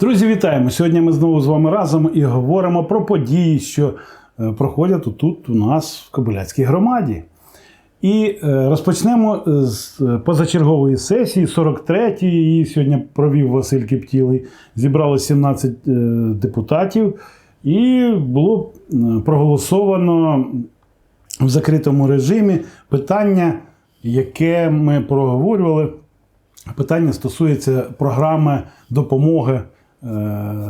Друзі, вітаємо! Сьогодні ми знову з вами разом і говоримо про події, що е, проходять тут у нас в Кобиляцькій громаді. І е, розпочнемо з е, позачергової сесії, 43-ї. Її сьогодні провів Василь Киптілий. Зібрало 17 е, депутатів, і було проголосовано в закритому режимі питання, яке ми проговорювали. Питання стосується програми допомоги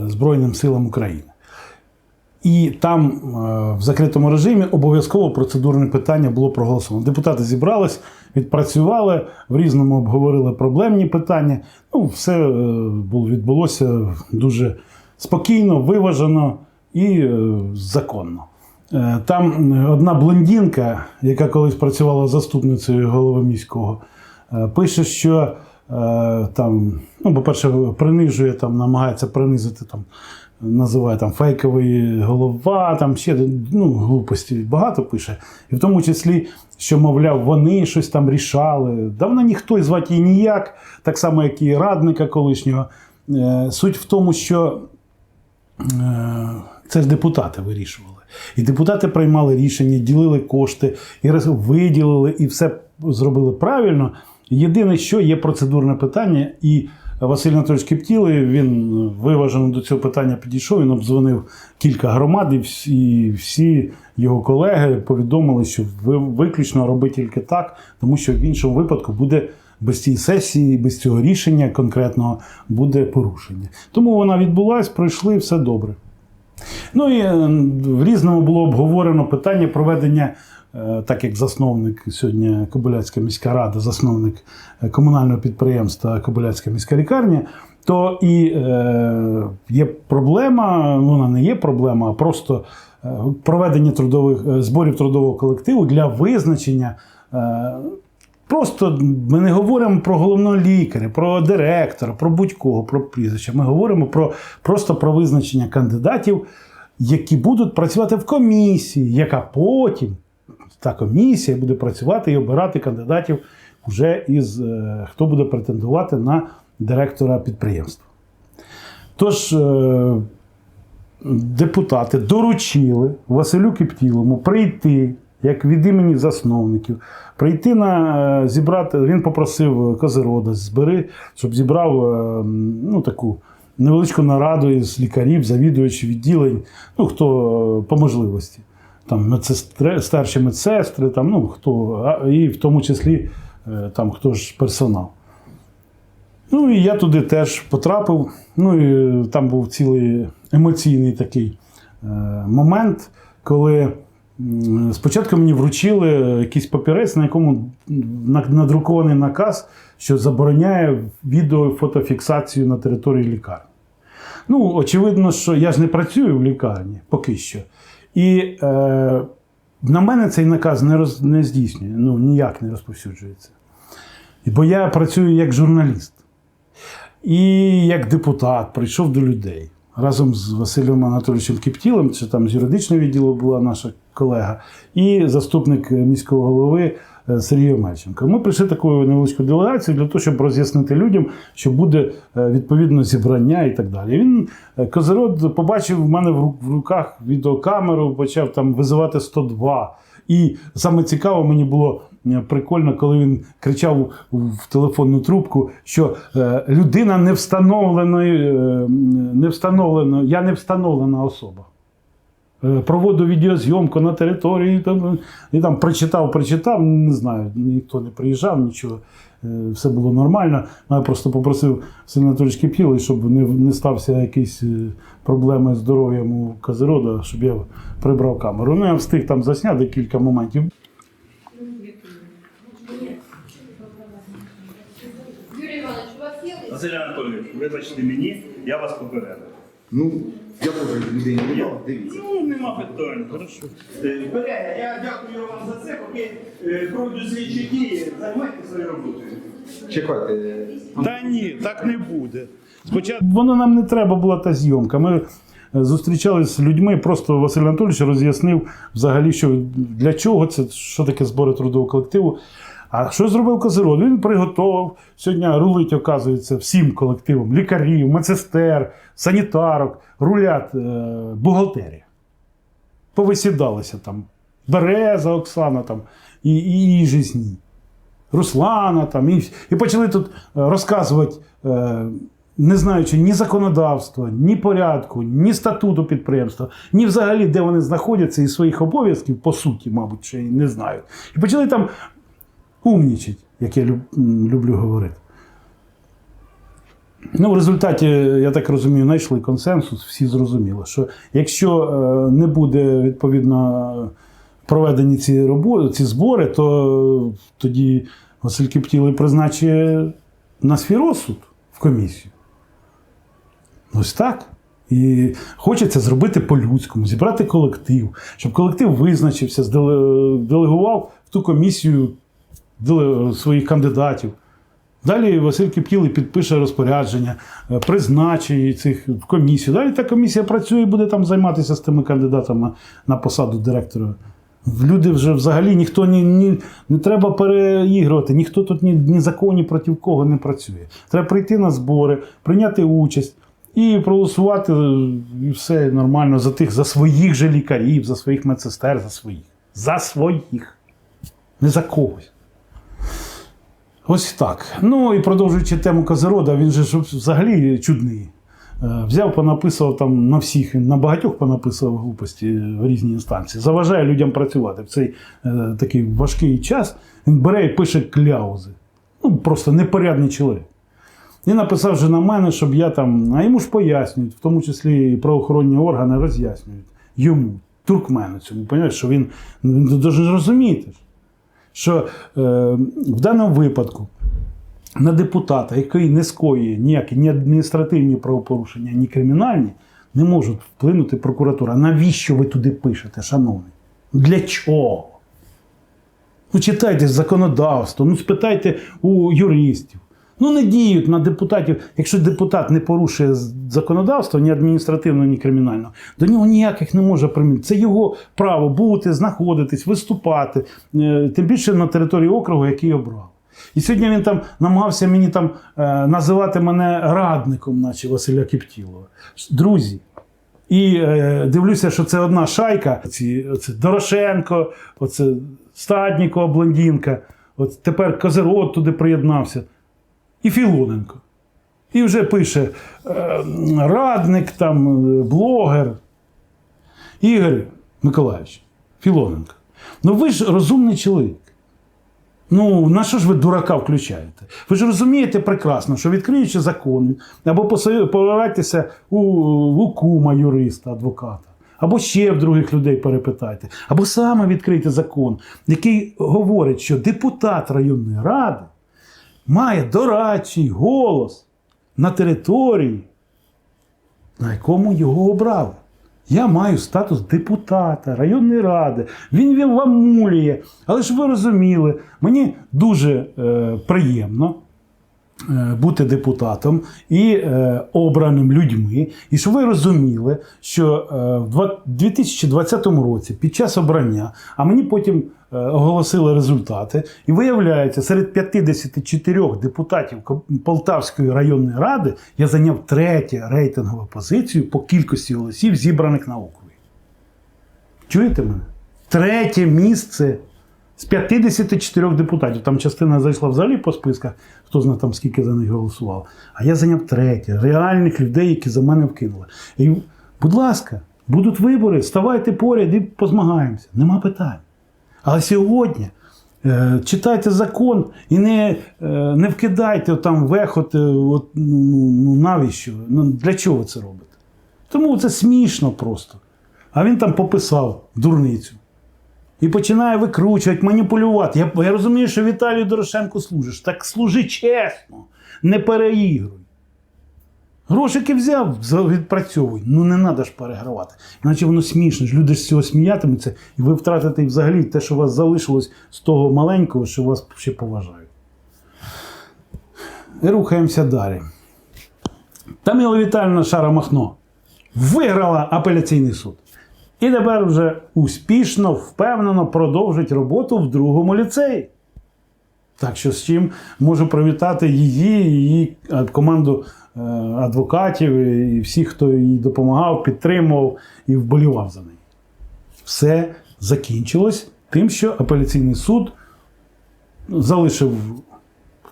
Збройним силам України. І там е, в закритому режимі обов'язково процедурне питання було проголосовано. Депутати зібрались, відпрацювали, в різному обговорили проблемні питання. Ну, все е, відбулося дуже спокійно, виважено і е, законно. Е, Там одна блондинка, яка колись працювала заступницею голови міського, е, пише, що е, там, ну, по-перше, принижує, там, намагається принизити там, називає там фейковий голова, там ще ну, глупості багато пише. І в тому числі, що, мовляв, вони щось там рішали. Давно ніхто і звати її ніяк, так само, як і радника колишнього. Е, Суть в тому, що е, це ж депутати вирішували. І депутати приймали рішення, ділили кошти, і виділили, і все зробили правильно. Єдине, що є процедурне питання, і Василь Анатолійович Кептілий, він виважено до цього питання підійшов, він обдзвонив кілька громад, і всі, всі його колеги повідомили, що ви виключно робить тільки так, тому що в іншому випадку буде без цієї сесії, без цього рішення конкретного буде порушення. Тому вона відбулась, пройшли, все добре. Ну і е, в різному було обговорено питання проведення, е, так як засновник сьогодні Кобиляцька міська рада, засновник е, комунального підприємства Кобиляцька міська лікарня, то і е, є проблема, ну, вона не є проблема, а просто е, проведення трудових зборів трудового колективу для визначення. е, Просто ми не говоримо про головного лікаря, про директора, про будь-кого, про прізвище. Ми говоримо про просто про визначення кандидатів, які будуть працювати в комісії, яка потім та комісія буде працювати і обирати кандидатів вже із е, хто буде претендувати на директора підприємства. Тож е, депутати доручили Василю Киптілому прийти як від імені засновників, прийти на е, зібрати. Він попросив Козирода, збери, щоб зібрав е, ну, таку невеличку нараду із лікарів, завідувачів відділень, ну хто е, по можливості. Там медсестри, старші медсестри, там, ну, хто, і в тому числі там, хто ж персонал. Ну і я туди теж потрапив. Ну і там був цілий емоційний такий момент, коли спочатку мені вручили якийсь папірець, на якому надрукований наказ, що забороняє відео фотофіксацію на території лікарні. Ну, очевидно, що я ж не працюю в лікарні поки що. І е, на мене цей наказ не, роз, не здійснює, ну ніяк не розповсюджується. Бо я працюю як журналіст. І як депутат прийшов до людей разом з Василем Анатолійовичем Кіптілем, це там з юридичного відділу була наша колега, і заступник міського голови е, Сергій Омельченко. Ми прийшли такою невеличкою делегацією для того, щоб роз'яснити людям, що буде е, відповідно зібрання і так далі. Він е, Козирод побачив в мене в руках відеокамеру, почав там визивати 102. І саме цікаво мені було прикольно, коли він кричав в телефонну трубку, що е, людина не встановленої, е, не встановлена, я не встановлена особа. Е, Проводу відеозйомку на території, там, і там прочитав, прочитав, не знаю, ніхто не приїжджав, нічого, е, все було нормально. Ну, Я просто попросив Сина Анатолійович Кипілий, щоб не, не стався якісь е, проблеми з здоров'ям у Козирода, щоб я прибрав камеру. Ну, я встиг там засняти кілька моментів. Юрій Іванович, у вас є лист? Василь Анатолійович, вибачте мені, я вас попередив. Ну, я теж людей не видав, дивіться. Ну, нема питань, хорошо. Е, Колеги, я дякую вам за це, поки е, пройду слідчі дії, займайтеся своєю роботою. Чекайте. Та ні, так не буде. Спочатку воно нам не треба була та зйомка. Ми е, зустрічалися з людьми, просто Василь Анатолійович роз'яснив взагалі, що для чого це, що таке збори трудового колективу. А що зробив Козирод? Він приготував сьогодні рулить, оказується, всім колективом лікарів, медсестер, санітарок, рулять е, бухгалтерія. Повисідалися там. Береза Оксана там, і, і, і жизні. Руслана там, і, і почали тут е, розказувати, е, не знаючи ні законодавства, ні порядку, ні статуту підприємства, ні взагалі, де вони знаходяться і своїх обов'язків, по суті, мабуть, ще не знають. І почали там умнічать, як я люблю говорити. Ну, в результаті, я так розумію, знайшли консенсус, всі зрозуміли, що якщо е, не буде відповідно проведені ці роботи, ці збори, то тоді Василь Киптілий призначить на свій розсуд в комісію. Ось так. І хочеться зробити по-людському, зібрати колектив, щоб колектив визначився, делегував в ту комісію своїх кандидатів. Далі Василь Киптілий підпише розпорядження, е, призначить цих в комісію. Далі та комісія працює і буде там займатися з тими кандидатами на посаду директора. Люди вже взагалі ніхто ні, ні, не треба переігрувати, ніхто тут ні, ні за кого, ні проти кого не працює. Треба прийти на збори, прийняти участь і проголосувати, е, і все нормально за тих, за своїх же лікарів, за своїх медсестер, за своїх. За своїх. Не за когось. Ось так. Ну і продовжуючи тему Козирода, він же взагалі чудний. Е, Взяв, понаписував там на всіх, на багатьох понаписував глупості в різні інстанції. Заважає людям працювати в цей е, такий важкий час. Він бере і пише кляузи. Ну, просто непорядний чоловік. І написав же на мене, щоб я там, а йому ж пояснюють, в тому числі і правоохоронні органи роз'яснюють йому, туркмену цьому, понімаєш, що він, він дуже розуміти, що е, в даному випадку на депутата, який не скоює ніякі ні адміністративні правопорушення, ні кримінальні, не можуть вплинути прокуратура. Навіщо ви туди пишете, шановні? Для чого? Ну, читайте законодавство, ну спитайте у юристів. Ну, не діють на депутатів. Якщо депутат не порушує законодавство, ні адміністративного, ні кримінального, до нього ніяких не може примінити. Це його право бути, знаходитись, виступати, е, тим більше на території округу, який обрав. І сьогодні він там намагався мені там е, називати мене радником, наче Василя Кіптілова. Друзі, і е, дивлюся, що це одна шайка. Ці, оце Дорошенко, оце Стаднікова, Блондінка, от тепер Козирот туди приєднався. І Філоненко. І вже пише е, радник, там, е, блогер. Ігор Миколаївич, Філоненко. Ну ви ж розумний чоловік. Ну, на що ж ви дурака включаєте? Ви ж розумієте прекрасно, що відкриючи закон, або порадьтеся у, у кума юриста, адвоката, або ще в других людей перепитайте, або саме відкрийте закон, який говорить, що депутат районної ради має дорадчий голос на території, на якому його обрали. Я маю статус депутата районної ради. Він вам мулює. Але ж ви розуміли, мені дуже е, приємно е, бути депутатом і е, обраним людьми. І щоб ви розуміли, що е, в 2020 році під час обрання, а мені потім оголосили результати, і виявляється, серед 54 депутатів Полтавської районної ради я зайняв третю рейтингову позицію по кількості голосів, зібраних на округі. Чуєте мене? Третє місце з 54 депутатів. Там частина зайшла взагалі по списках, хто знає там скільки за них голосував. А я зайняв третє. Реальних людей, які за мене вкинули. І, будь ласка, будуть вибори, ставайте поряд і позмагаємося. Нема питань. Але сьогодні е, читайте закон і не, е, не вкидайте там вехот, е, от, ну, ну, навіщо? Ну, для чого ви це робите? Тому це смішно просто. А він там пописав дурницю. І починає викручувати, маніпулювати. Я, я розумію, що Віталію Дорошенку служиш. Так служи чесно, не переігруй. Грошики взяв, відпрацьовуй. Ну не треба ж перегравати. Іначе воно смішно. ж Люди з цього сміятимуться, і ви втратите взагалі те, що у вас залишилось з того маленького, що вас ще поважають. І рухаємося далі. Таміла Віталіївна Шара Махно виграла апеляційний суд. І тепер вже успішно, впевнено продовжить роботу в другому ліцеї. Так що з чим можу привітати її, її е, команду е, адвокатів і всіх, хто їй допомагав, підтримував і вболівав за неї. Все закінчилось тим, що апеляційний суд залишив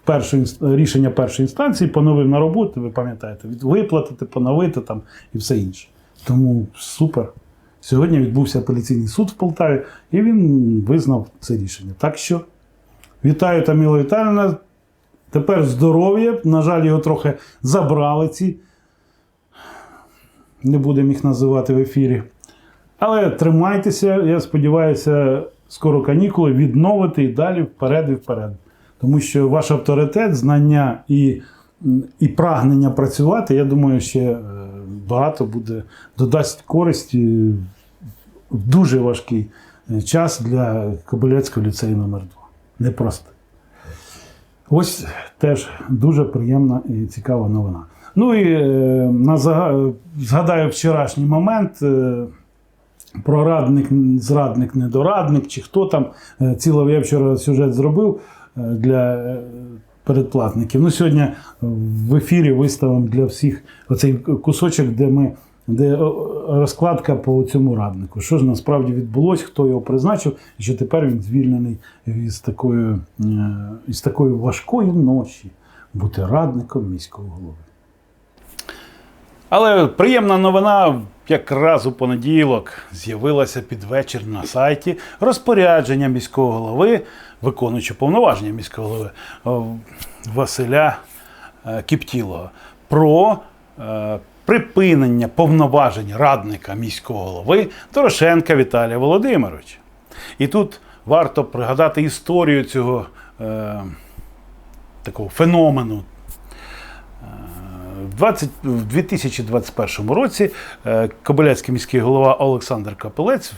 першу рішення першої інстанції, поновив на роботу, ви пам'ятаєте, виплатити, поновити там і все інше. Тому супер. Сьогодні відбувся апеляційний суд в Полтаві, і він визнав це рішення. Так що вітаю Таміла Віталіївна. Тепер здоров'я. На жаль, його трохи забрали ці. Не будемо їх називати в ефірі. Але тримайтеся, я сподіваюся, скоро канікули відновити і далі вперед і вперед. Тому що ваш авторитет, знання і, і прагнення працювати, я думаю, ще е, багато буде додасть користі в дуже важкий е, час для Кобиляцького ліцею номер 2 Непросто. Ось теж дуже приємна і цікава новина. Ну і е, згадаю вчорашній момент. е, про радник, зрадник, недорадник, чи хто там. Е, Цілий я вчора сюжет зробив е, для передплатників. Ну, сьогодні в ефірі виставимо для всіх оцей кусочок, де ми. Де розкладка по цьому раднику. Що ж насправді відбулося, хто його призначив, і що тепер він звільнений із такої, е, із такої важкої ночі бути радником міського голови. Але приємна новина якраз у понеділок з'явилася під вечір на сайті розпорядження міського голови, виконуючи повноваження міського голови Василя е, Кіптілова про е, припинення повноважень радника міського голови Дорошенка Віталія Володимировича. І тут варто пригадати історію цього е, такого феномену в 2021 році е, Кобиляцький міський голова Олександр Капелець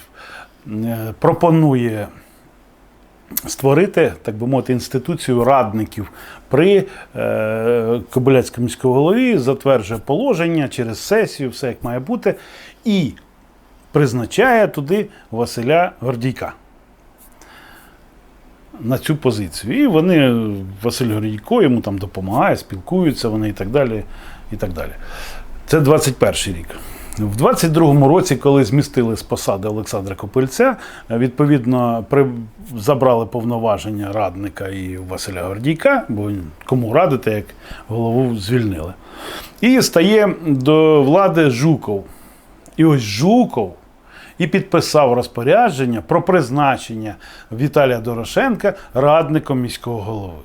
е, пропонує створити, так би мовити, інституцію радників при е, Кобиляцькому міському голові, затверджує положення через сесію, все як має бути, і призначає туди Василя Гордійка на цю позицію. І вони, Василь Гордійко йому там допомагає, спілкуються вони і так далі. І так далі. Це 21 рік. В 22-му році, коли змістили з посади Олександра Копильця, відповідно, при... забрали повноваження радника і Василя Гордійка, бо кому радити, як голову звільнили. І стає до влади Жуков. І ось Жуков і підписав розпорядження про призначення Віталія Дорошенка радником міського голови.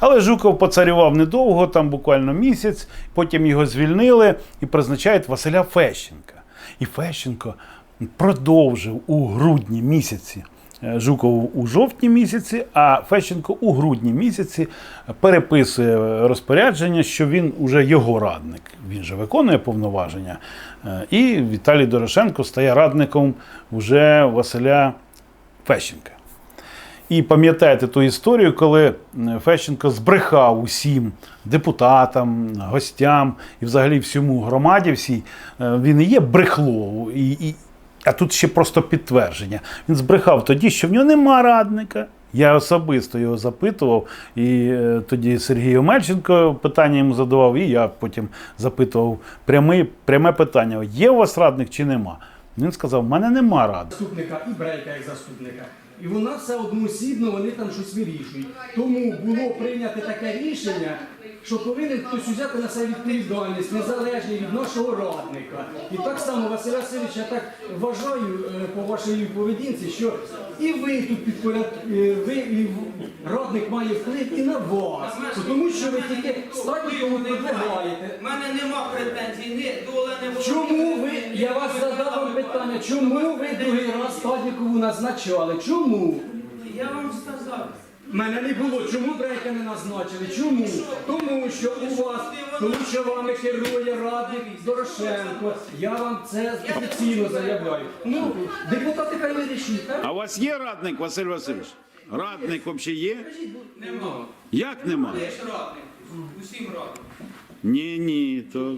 Але Жуков поцарював недовго, там буквально місяць, потім його звільнили і призначають Василя Фещенка. І Фещенко продовжив у грудні місяці. е, Жуков у жовтні місяці, а Фещенко у грудні місяці переписує розпорядження, що він уже його радник. Він же виконує повноваження. Е, І Віталій Дорошенко стає радником вже Василя Фещенка. І пам'ятаєте ту історію, коли е, Фещенко збрехав усім депутатам, гостям і взагалі всьому громаді всій. Е, Він і є брехло, і, і, а тут ще просто підтвердження. Він збрехав тоді, що в нього нема радника. Я особисто його запитував, і е, тоді Сергій Омельченко питання йому задавав, і я потім запитував пряме, пряме питання: є у вас радник чи нема? Він сказав: в мене нема радника. заступника і Брейка як заступника. І вона все одноосібно вони там щось вирішують. Тому було прийнято таке рішення, що повинен хтось взяти на себе відповідальність, незалежно від нашого радника. І так само, Василя Васильович, я так вважаю е, по вашій поведінці, що і ви тут підпоряд, е, ви і в- радник має вплив і на вас. Тому що ви тільки статіком продвигаєте. У мене нема претензій ні до Олени Чому ви, я вас задав вам питання, чому ви другий раз Стаднікову назначали? Чому? Я вам сказав. Мене не було. Чому брейка не назначили? Чому? Тому що у вас, тому що вами керує радник Дорошенко. Я вам це офіційно заявляю. Ну, депутати хай вирішіть. так? А у вас є радник, Василь Васильович? Радник взагалі є? Нема. Як нема? Ж радник. Усім радник. Ні, ні, то.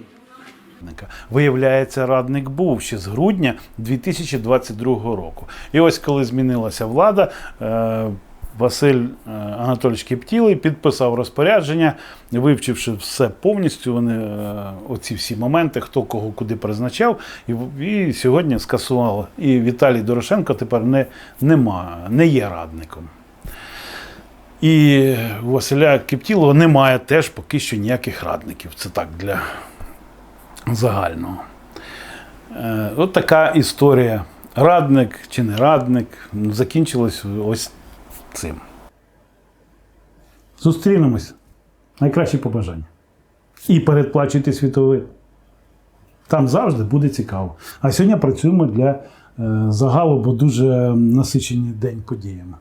Виявляється, радник був ще з грудня 2022 року. І ось коли змінилася влада, е, Василь е, Анатолійович Кептілий підписав розпорядження, вивчивши все повністю, вони е, оці всі моменти, хто кого куди призначав, і, в- і сьогодні скасував. І Віталій Дорошенко тепер не, нема, не є радником. І Василя Кептілова немає теж поки що ніяких радників. Це так для загального. Е, От така історія. Радник чи не радник закінчилось ось цим. Зустрінемось. Найкращі побажання. І передплачуйте світовий. Там завжди буде цікаво. А сьогодні працюємо для е, загалу, бо дуже насичений день подіями.